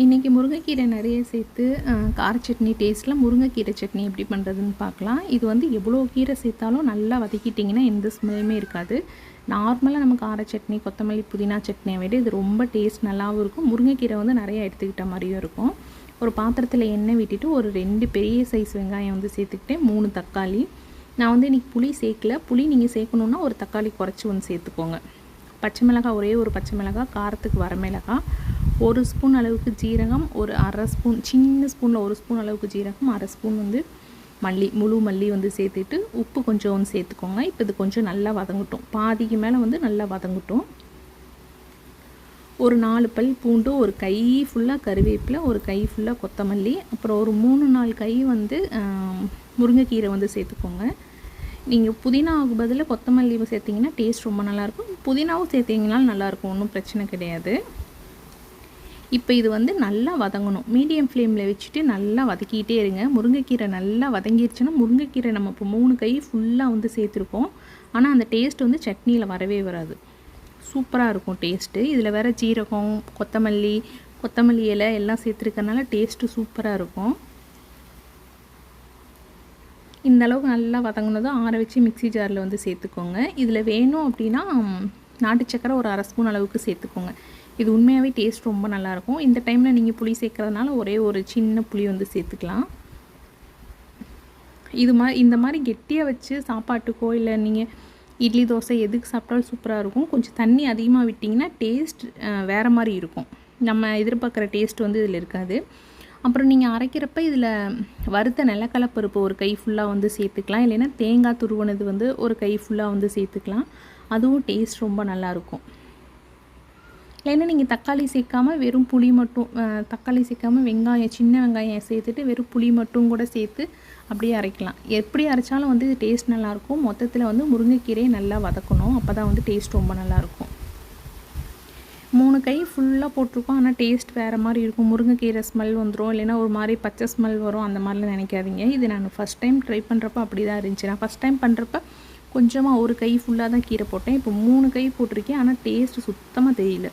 இன்றைக்கி முருங்கைக்கீரை நிறைய சேர்த்து கார சட்னி டேஸ்ட்டில் முருங்கைக்கீரை சட்னி எப்படி பண்ணுறதுன்னு பார்க்கலாம். இது வந்து எவ்வளோ கீரை சேர்த்தாலும் நல்லா வதக்கிட்டிங்கன்னா எந்த ஸ்மெல்லுமே இருக்காது. நார்மலாக நம்ம கார சட்னி கொத்தமல்லி புதினா சட்னியை விட இது ரொம்ப டேஸ்ட் நல்லாவும் இருக்கும். முருங்கைக்கீரை வந்து நிறைய எடுத்துக்கிட்ட மாதிரியும் இருக்கும். ஒரு பாத்திரத்தில் எண்ணெய் விட்டுட்டு ஒரு ரெண்டு பெரிய சைஸ் வெங்காயம் வந்து சேர்த்துக்கிட்டேன். மூணு தக்காளி. நான் வந்து இன்றைக்கி புளி சேர்க்கல. புளி நீங்கள் சேர்க்கணுன்னா ஒரு தக்காளி குறைச்சி வந்து சேர்த்துக்கோங்க. பச்சை மிளகாய் ஒரே ஒரு பச்சை மிளகாய் காரத்துக்கு வர மிளகாய். ஒரு ஸ்பூன் அளவுக்கு ஜீரகம் ஒரு அரை ஸ்பூன் சின்ன ஸ்பூனில் ஒரு ஸ்பூன் அளவுக்கு ஜீரகம் அரை ஸ்பூன் வந்து மல்லி முழு மல்லி வந்து சேர்த்துட்டு உப்பு கொஞ்சம் வந்து சேர்த்துக்கோங்க. இப்போ இது கொஞ்சம் நல்லா வதங்கட்டும். பாதிக்கு மேலே வந்து நல்லா வதங்கட்டும். ஒரு நாலு பல் பூண்டு ஒரு கை ஃபுல்லாக கருவேப்பிலை ஒரு கை ஃபுல்லாக கொத்தமல்லி அப்புறம் ஒரு மூணு நாலு கை வந்து முருங்கைக்கீரை வந்து சேர்த்துக்கோங்க. நீங்கள் புதினாவுக்கு பதில் கொத்தமல்லி சேர்த்திங்கன்னா டேஸ்ட் ரொம்ப நல்லாயிருக்கும் புதினாவும் சேர்த்திங்கனாலும் நல்லாயிருக்கும் ஒன்றும் பிரச்சனை கிடையாது. இப்போ இது வந்து நல்லா வதங்கணும். மீடியம் ஃப்ளேமில் வச்சுட்டு நல்லா வதக்கிட்டே இருங்க. முருங்கைக்கீரை நல்லா வதங்கிருச்சுன்னா முருங்கைக்கீரை நம்ம இப்போ மூணு கை ஃபுல்லாக வந்து சேர்த்துருக்கோம் ஆனால் அந்த டேஸ்ட் வந்து சட்னியில் வரவே வராது. சூப்பராக இருக்கும் டேஸ்ட்டு இதில் வேறு ஜீரகம் கொத்தமல்லி கொத்தமல்லி இலை எல்லாம் சேர்த்துருக்கனால டேஸ்ட்டு சூப்பராக இருக்கும். இந்த அளவுக்கு நல்லா வதங்கினதும் ஆற வச்சு மிக்சி ஜாரில் வந்து சேர்த்துக்கோங்க. இதில் வேணும் அப்படின்னா நாட்டு சக்கரை ஒரு அரை ஸ்பூன் அளவுக்கு சேர்த்துக்கோங்க. இது உண்மையாகவே டேஸ்ட் ரொம்ப நல்லாயிருக்கும். இந்த டைமில் நீங்கள் புளி சேர்க்குறதுனால ஒரே ஒரு சின்ன புளி வந்து சேர்த்துக்கலாம். இது மாதிரி இந்த மாதிரி கெட்டியாக வச்சு சாப்பாட்டுக்கோ இல்லை நீங்கள் இட்லி தோசை எதுக்கு சாப்பிட்டாலும் சூப்பராக இருக்கும். கொஞ்சம் தண்ணி அதிகமாக விட்டிங்கன்னா டேஸ்ட் வேறு மாதிரி இருக்கும். நம்ம எதிர்பார்க்குற டேஸ்ட் வந்து இதில் இருக்காது. அப்புறம் நீங்கள் அரைக்கிறப்ப இதில் வறுத்த நிலக்கலப்பருப்பு ஒரு கை ஃபுல்லாக வந்து சேர்த்துக்கலாம். இல்லைன்னா தேங்காய் துருவனது வந்து ஒரு கை ஃபுல்லாக வந்து சேர்த்துக்கலாம். அதுவும் டேஸ்ட் ரொம்ப நல்லாயிருக்கும். இல்லைன்னா நீங்கள் தக்காளி சேர்க்காமல் வெறும் புளி மட்டும் தக்காளி சேர்க்காமல் வெங்காயம் சின்ன வெங்காயம் சேர்த்துட்டு வெறும் புளி மட்டும் கூட சேர்த்து அப்படியே அரைக்கலாம். எப்படி அரைச்சாலும் வந்து இது டேஸ்ட் நல்லாயிருக்கும். மொத்தத்தில் வந்து முருங்கைக்கீரையை நல்லா வதக்கணும். அப்போ தான் வந்து டேஸ்ட் ரொம்ப நல்லாயிருக்கும். மூணு கை ஃபுல்லாக போட்டிருக்கோம். ஆனால் டேஸ்ட் வேறு மாதிரி இருக்கும். முருங்கைக்கீரை ஸ்மெல் வந்துடும் இல்லைன்னா ஒரு மாதிரி பச்சை ஸ்மெல் வரும். அந்த மாதிரிலாம் நினைக்காதீங்க. இது நான் ஃபஸ்ட் டைம் ட்ரை பண்ணுறப்ப அப்படி தான் இருந்துச்சு. நான் ஃபஸ்ட் டைம் பண்ணுறப்ப கொஞ்சமாக ஒரு கை ஃபுல்லாக தான் கீரை போட்டேன். இப்போ மூணு கை போட்டிருக்கேன். ஆனால் டேஸ்ட்டு சுத்தமாக தெரியல.